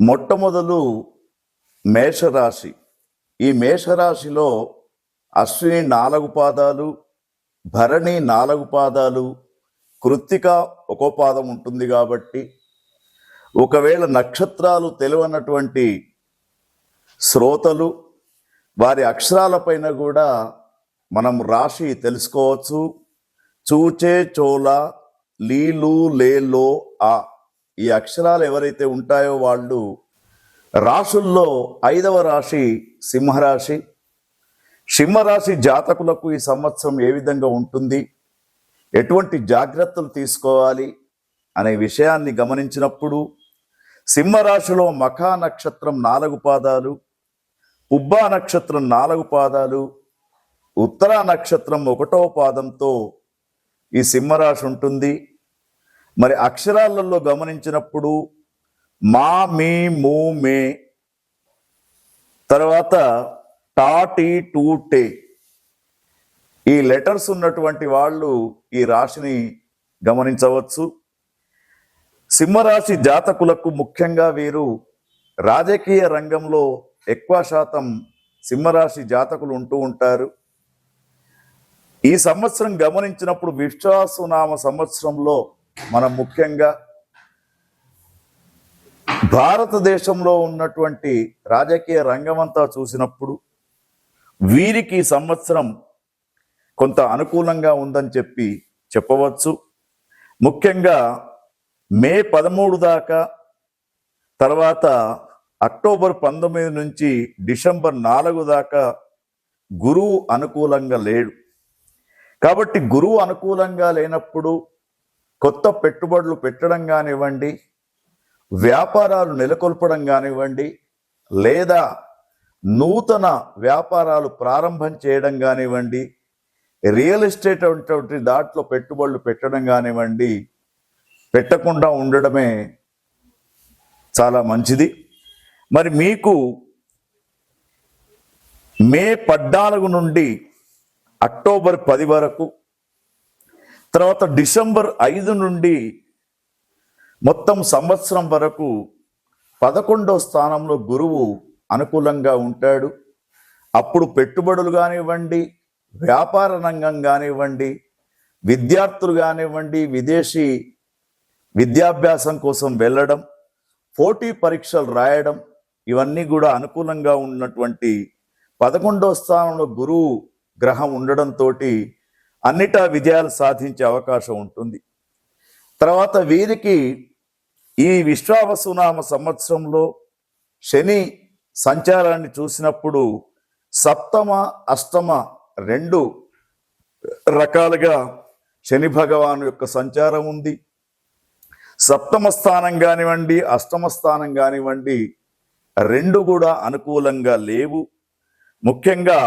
మొట్టమొదలు మేషరాశి. ఈ మేషరాశిలో అశ్విని నాలుగు పాదాలు భరణి నాలుగు పాదాలు కృత్తిక ఒక్కో పాదం ఉంటుంది కాబట్టి ఒకవేళ నక్షత్రాలు తెలివన్నటువంటి శ్రోతలు వారి అక్షరాలపైన కూడా మనం రాశి తెలుసుకోవచ్చు. చూచే చోల లీలు లేలో ఆ. ఈ అక్షరాలు ఎవరైతే ఉంటాయో వాళ్ళు రాశుల్లో ఐదవ రాశి సింహరాశి. సింహరాశి జాతకులకు ఈ సంవత్సరం ఏ విధంగా ఉంటుంది? ఎటువంటి జాగ్రత్తలు తీసుకోవాలి? అనే విషయాన్ని గమనించినప్పుడు సింహరాశిలో మఖా నక్షత్రం నాలుగు పాదాలు పుబ్బా నక్షత్రం నాలుగు పాదాలు ఉత్తరా నక్షత్రం ఒకటో పాదంతో ఈ సింహరాశి ఉంటుంది. మరి అక్షరాలలో గమనించినప్పుడు మా మీ మూ మే. తర్వాత టా టీ టూ టే. ఈ లెటర్స్ ఉన్నటువంటి వాళ్ళు ఈ రాశిని గమనించవచ్చు. సింహరాశి జాతకులకు ముఖ్యంగా వీరు రాజకీయ రంగంలో ఎక్కువ శాతం సింహరాశి జాతకులు ఉంటూ ఉంటారు. ఈ సంవత్సరం గమనించినప్పుడు విశ్వాసనామ సంవత్సరంలో మనం ముఖ్యంగా భారతదేశంలో ఉన్నటువంటి రాజకీయ రంగమంతా చూసినప్పుడు వీరికి సంవత్సరం కొంత అనుకూలంగా ఉందని చెప్పి చెప్పవచ్చు. ముఖ్యంగా మే పదమూడు దాకా తర్వాత అక్టోబర్ పంతొమ్మిది నుంచి డిసెంబర్ నాలుగు దాకా గురువు అనుకూలంగా లేడు. కాబట్టి గురువు అనుకూలంగా లేనప్పుడు కొత్త పెట్టుబడులు పెట్టడం కానివ్వండి వ్యాపారాలు నెలకొల్పడం కానివ్వండి లేదా నూతన వ్యాపారాలు ప్రారంభం చేయడం కానివ్వండి రియల్ ఎస్టేట్ అటువంటి దాంట్లో పెట్టుబడులు పెట్టడం కానివ్వండి పెట్టకుండా ఉండడమే చాలా మంచిది. మరి మీకు మే పద్నాలుగు నుండి అక్టోబర్ పది వరకు తర్వాత డిసెంబర్ ఐదు నుండి మొత్తం సంవత్సరం వరకు పదకొండో స్థానంలో గురువు అనుకూలంగా ఉంటాడు. అప్పుడు పెట్టుబడులు కానివ్వండి వ్యాపార రంగం కానివ్వండి విద్యార్థులు కానివ్వండి విదేశీ విద్యాభ్యాసం కోసం వెళ్ళడం పోటీ పరీక్షలు రాయడం ఇవన్నీ కూడా అనుకూలంగా ఉన్నటువంటి పదకొండో స్థానంలో గురువు గ్రహం ఉండడంతో అన్నిటా విజయాలు సాధించే అవకాశం ఉంటుంది. తర్వాత వీరికి ఈ విశ్వావసునామ సంవత్సరంలో శని సంచారాన్ని చూసినప్పుడు సప్తమ అష్టమ రెండు రకాలుగా శని భగవాను యొక్క సంచారం ఉంది. సప్తమ స్థానం కానివ్వండి అష్టమ స్థానం కానివ్వండి రెండు కూడా అనుకూలంగా లేవు. ముఖ్యంగా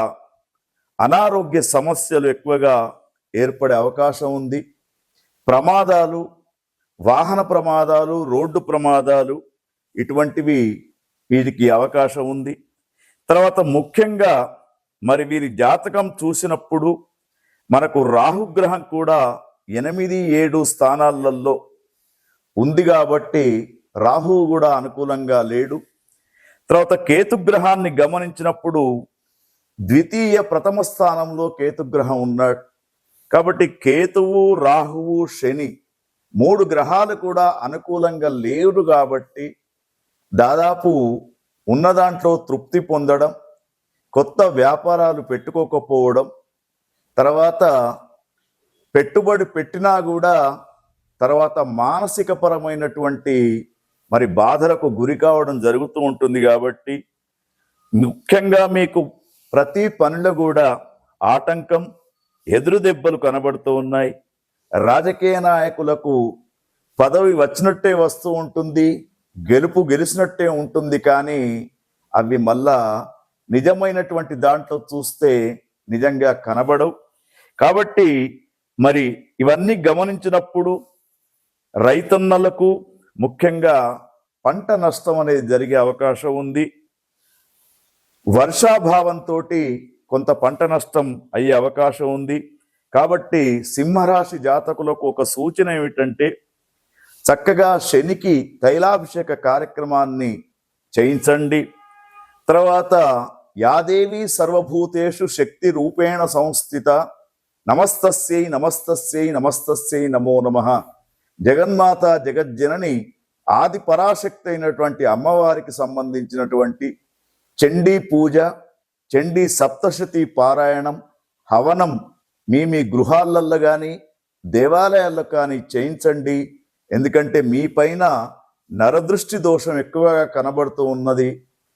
అనారోగ్య సమస్యలు ఎక్కువగా ఏర్పడే అవకాశం ఉంది. ప్రమాదాలు వాహన ప్రమాదాలు రోడ్డు ప్రమాదాలు ఇటువంటివి వీరికి అవకాశం ఉంది. తర్వాత ముఖ్యంగా మరి వీరి జాతకం చూసినప్పుడు మనకు రాహుగ్రహం కూడా ఎనిమిది ఏడు స్థానాలలో ఉంది కాబట్టి రాహువు కూడా అనుకూలంగా లేడు. తర్వాత కేతుగ్రహాన్ని గమనించినప్పుడు ద్వితీయ ప్రథమ స్థానంలో కేతుగ్రహం ఉన్నాడు కాబట్టి కేతువు రాహువు శని మూడు గ్రహాలు కూడా అనుకూలంగా లేవు కాబట్టి దాదాపు ఉన్న దాంట్లో తృప్తి పొందడం కొత్త వ్యాపారాలు పెట్టుకోకపోవడం తర్వాత పెట్టుబడి పెట్టినా కూడా తర్వాత మానసిక పరమైనటువంటి మరి బాధలకు గురి కావడం జరుగుతూ ఉంటుంది కాబట్టి ముఖ్యంగా మీకు ప్రతి పనిలో కూడా ఆటంకం ఎదురు దెబ్బలు కనబడుతూ ఉన్నాయి. రాజకీయ నాయకులకు పదవి వచ్చినట్టే వస్తూ ఉంటుంది. గెలుపు గెలిచినట్టే ఉంటుంది కానీ అవి మళ్ళా నిజమైనటువంటి దాంట్లో చూస్తే నిజంగా కనబడవు. కాబట్టి మరి ఇవన్నీ గమనించినప్పుడు రైతన్నలకు ముఖ్యంగా పంట నష్టం అనేది జరిగే అవకాశం ఉంది. వర్షాభావంతో కొంత పంట నష్టం అయ్యే అవకాశం ఉంది. కాబట్టి సింహరాశి జాతకులకు ఒక సూచన ఏమిటంటే చక్కగా శనికి తైలాభిషేక కార్యక్రమాన్ని చేయించండి. తర్వాత యాదేవి సర్వభూతేషు శక్తి రూపేణ సంస్థిత నమస్తస్యై నమస్తస్యై నమస్తస్యై నమో నమ. జగన్మాత జగజ్జనని ఆది పరాశక్తి అయినటువంటి అమ్మవారికి సంబంధించినటువంటి చండీ పూజ చండీ సప్తశతి పారాయణం హవనం మీ మీ గృహాలల్లో కానీ దేవాలయాల్లో కానీ చేయించండి. ఎందుకంటే మీ పైన నరదృష్టి దోషం ఎక్కువగా కనబడుతూ ఉన్నది.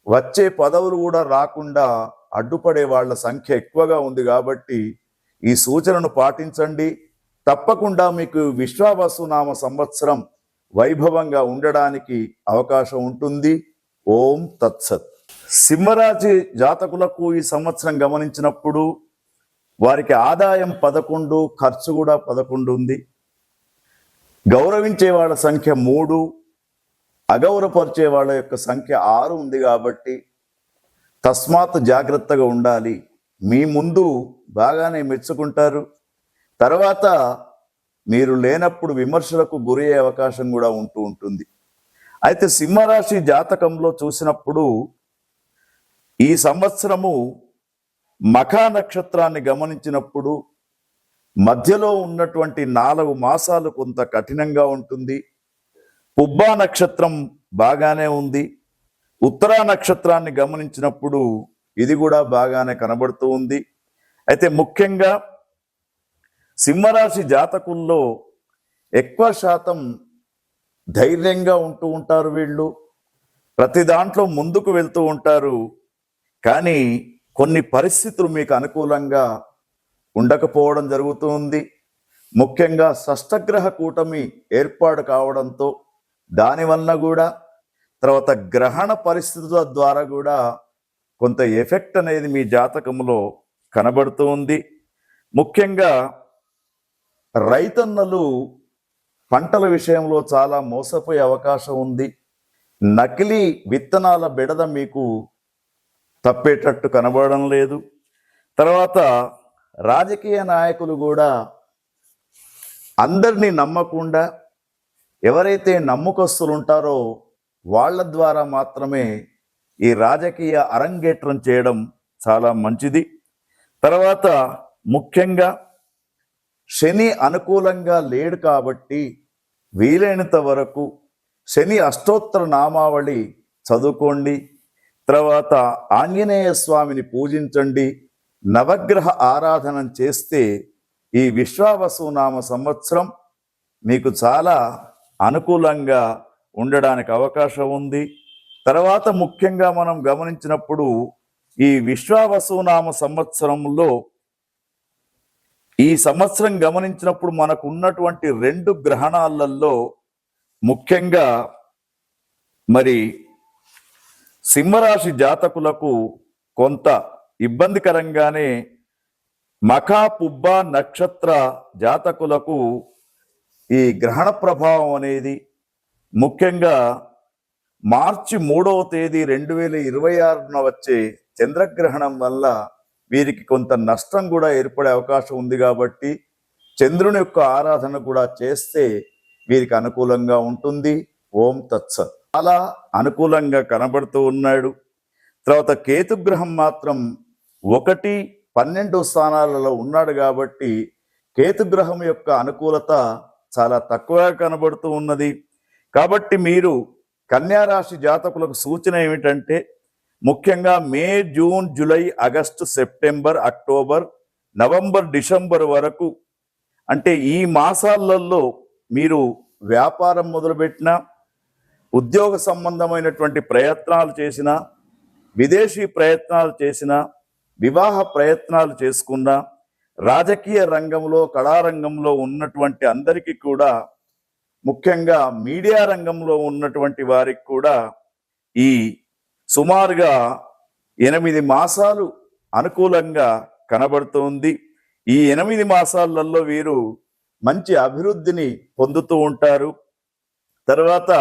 వచ్చే పదవులు కూడా రాకుండా అడ్డుపడే వాళ్ళ సంఖ్య ఎక్కువగా ఉంది కాబట్టి ఈ సూచనను పాటించండి. తప్పకుండా మీకు విశ్వావసునామ సంవత్సరం వైభవంగా ఉండడానికి అవకాశం ఉంటుంది. ఓం తత్సత్. సింహరాశి జాతకులకు ఈ సంవత్సరం గమనించినప్పుడు వారికి ఆదాయం పదకొండు ఖర్చు కూడా పదకొండు ఉంది. గౌరవించే వాళ్ళ సంఖ్య మూడు అగౌరవపరిచే వాళ్ళ యొక్క సంఖ్య ఆరు ఉంది కాబట్టి తస్మాత్ జాగ్రత్తగా ఉండాలి. మీ ముందు బాగానే మెచ్చుకుంటారు. తర్వాత మీరు లేనప్పుడు విమర్శలకు గురయ్యే అవకాశం కూడా ఉంటూ ఉంటుంది. అయితే సింహరాశి జాతకంలో చూసినప్పుడు ఈ సంవత్సరము మఖా నక్షత్రాన్ని గమనించినప్పుడు మధ్యలో ఉన్నటువంటి నాలుగు మాసాలు కొంత కఠినంగా ఉంటుంది. పుబ్బా నక్షత్రం బాగానే ఉంది. ఉత్తరా నక్షత్రాన్ని గమనించినప్పుడు ఇది కూడా బాగానే కనబడుతూ ఉంది. అయితే ముఖ్యంగా సింహరాశి జాతకుల్లో ఎక్కువ శాతం ధైర్యంగా ఉంటూ ఉంటారు వీళ్ళు. ప్రతి దాంట్లో ముందుకు వెళ్తూ ఉంటారు. కానీ కొన్ని పరిస్థితులు మీకు అనుకూలంగా ఉండకపోవడం జరుగుతుంది. ముఖ్యంగా షష్టగ్రహ కూటమి ఏర్పాటు కావడంతో దానివల్ల కూడా తర్వాత గ్రహణ పరిస్థితుల ద్వారా కూడా కొంత ఎఫెక్ట్ అనేది మీ జాతకంలో కనబడుతూ ఉంది. ముఖ్యంగా రైతన్నలు పంటల విషయంలో చాలా మోసపోయే అవకాశం ఉంది. నకిలీ విత్తనాల బెడద మీకు తప్పేటట్టు కనబడడం లేదు. తర్వాత రాజకీయ నాయకులు కూడా అందరినీ నమ్మకుండా ఎవరైతే నమ్మకస్తులు ఉంటారో వాళ్ళ ద్వారా మాత్రమే ఈ రాజకీయ అరంగేట్రం చేయడం చాలా మంచిది. తర్వాత ముఖ్యంగా శని అనుకూలంగా లేడు కాబట్టి వీలైనంత వరకు శని అష్టోత్తర నామావళి చదువుకోండి. తర్వాత ఆంజనేయ స్వామిని పూజించండి నవగ్రహ ఆరాధన చేస్తే ఈ విశ్వావసునామ సంవత్సరం మీకు చాలా అనుకూలంగా ఉండడానికి అవకాశం ఉంది. తర్వాత ముఖ్యంగా మనం గమనించినప్పుడు ఈ విశ్వావసునామ సంవత్సరంలో ఈ సంవత్సరం గమనించినప్పుడు మనకు ఉన్నటువంటి రెండు గ్రహణాలలో ముఖ్యంగా మరి సింహరాశి జాతకులకు కొంత ఇబ్బందికరంగానే మఖా పుబ్బ నక్షత్ర జాతకులకు ఈ గ్రహణ ప్రభావం అనేది ముఖ్యంగా మార్చి మూడవ తేదీ రెండు వేల ఇరవై ఆరున వచ్చే చంద్రగ్రహణం వల్ల వీరికి కొంత నష్టం కూడా ఏర్పడే అవకాశం ఉంది కాబట్టి చంద్రుని యొక్క ఆరాధన కూడా చేస్తే వీరికి అనుకూలంగా ఉంటుంది. ఓం తత్సత్. చాలా అనుకూలంగా కనబడుతూ ఉన్నాడు. తర్వాత కేతుగ్రహం మాత్రం ఒకటి పన్నెండు స్థానాలలో ఉన్నాడు కాబట్టి కేతుగ్రహం యొక్క అనుకూలత చాలా తక్కువగా కనబడుతూ ఉన్నది. కాబట్టి మీరు కన్యా రాశి జాతకులకు సూచన ఏమిటంటే ముఖ్యంగా May June July August September October November December వరకు. అంటే ఈ మాసాలలో మీరు వ్యాపారం మొదలుపెట్టిన ఉద్యోగ సంబంధమైనటువంటి ప్రయత్నాలు చేసిన విదేశీ ప్రయత్నాలు చేసిన వివాహ ప్రయత్నాలు చేసుకున్న రాజకీయ రంగంలో కళారంగంలో ఉన్నటువంటి అందరికీ కూడా ముఖ్యంగా మీడియా రంగంలో ఉన్నటువంటి వారికి కూడా ఈ సుమారుగా ఎనిమిది మాసాలు అనుకూలంగా కనబడుతుంది. ఈ ఎనిమిది మాసాలలో వీరు మంచి అభివృద్ధిని పొందుతూ ఉంటారు. తర్వాత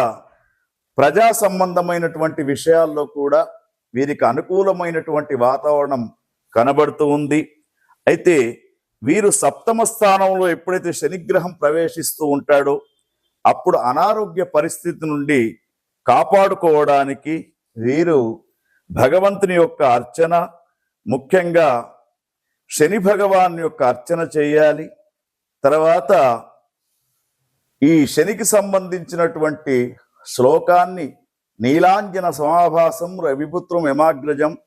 ప్రజా సంబంధమైనటువంటి విషయాల్లో కూడా వీరికి అనుకూలమైనటువంటి వాతావరణం కనబడుతూ ఉంది. అయితే వీరు సప్తమ స్థానంలో ఎప్పుడైతే శనిగ్రహం ప్రవేశిస్తూ ఉంటాడో అప్పుడు అనారోగ్య పరిస్థితి నుండి కాపాడుకోవడానికి వీరు భగవంతుని యొక్క అర్చన ముఖ్యంగా శని భగవాన్ యొక్క అర్చన చేయాలి. తర్వాత ఈ శనికి సంబంధించినటువంటి శ్లోకాన్ని నీలాంజన సమాభాసం రవిపుత్రం యమాగ్రజం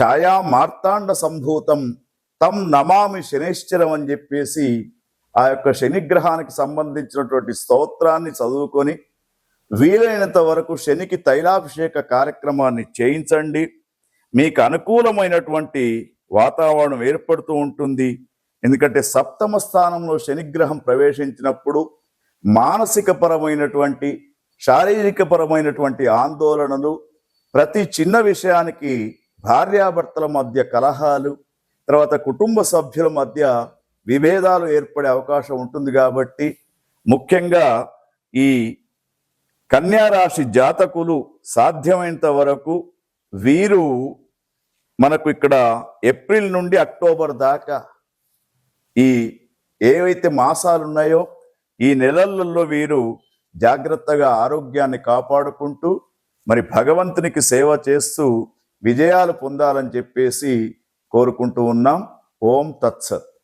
ఛాయా మార్తాండ సంభూతం తం నమామి శనిశ్చరం అని చెప్పేసి ఆ యొక్క శనిగ్రహానికి సంబంధించినటువంటి స్తోత్రాన్ని చదువుకొని వీలైనంత వరకు శనికి తైలాభిషేక కార్యక్రమాన్ని చేయించండి. మీకు అనుకూలమైనటువంటి వాతావరణం ఏర్పడుతూ ఉంటుంది. ఎందుకంటే సప్తమ స్థానంలో శనిగ్రహం ప్రవేశించినప్పుడు మానసిక పరమైనటువంటి శారీరకపరమైనటువంటి ఆందోళనలు ప్రతి చిన్న విషయానికి భార్యాభర్తల మధ్య కలహాలు తర్వాత కుటుంబ సభ్యుల మధ్య విభేదాలు ఏర్పడే అవకాశం ఉంటుంది కాబట్టి ముఖ్యంగా ఈ కన్యా రాశి జాతకులు సాధ్యమైనంత వరకు వీరు మనకు ఇక్కడ ఏప్రిల్ నుండి అక్టోబర్ దాకా ఈ ఏవైతే మాసాలు ఉన్నాయో ఈ నెలలలో వీరు జాగ్రత్తగా ఆరోగ్యాన్ని కాపాడుకుంటూ మరి భగవంతునికి సేవ చేస్తూ విజయాలు పొందాలని చెప్పేసి కోరుకుంటూ ఉన్నాం. ఓం తత్సత్.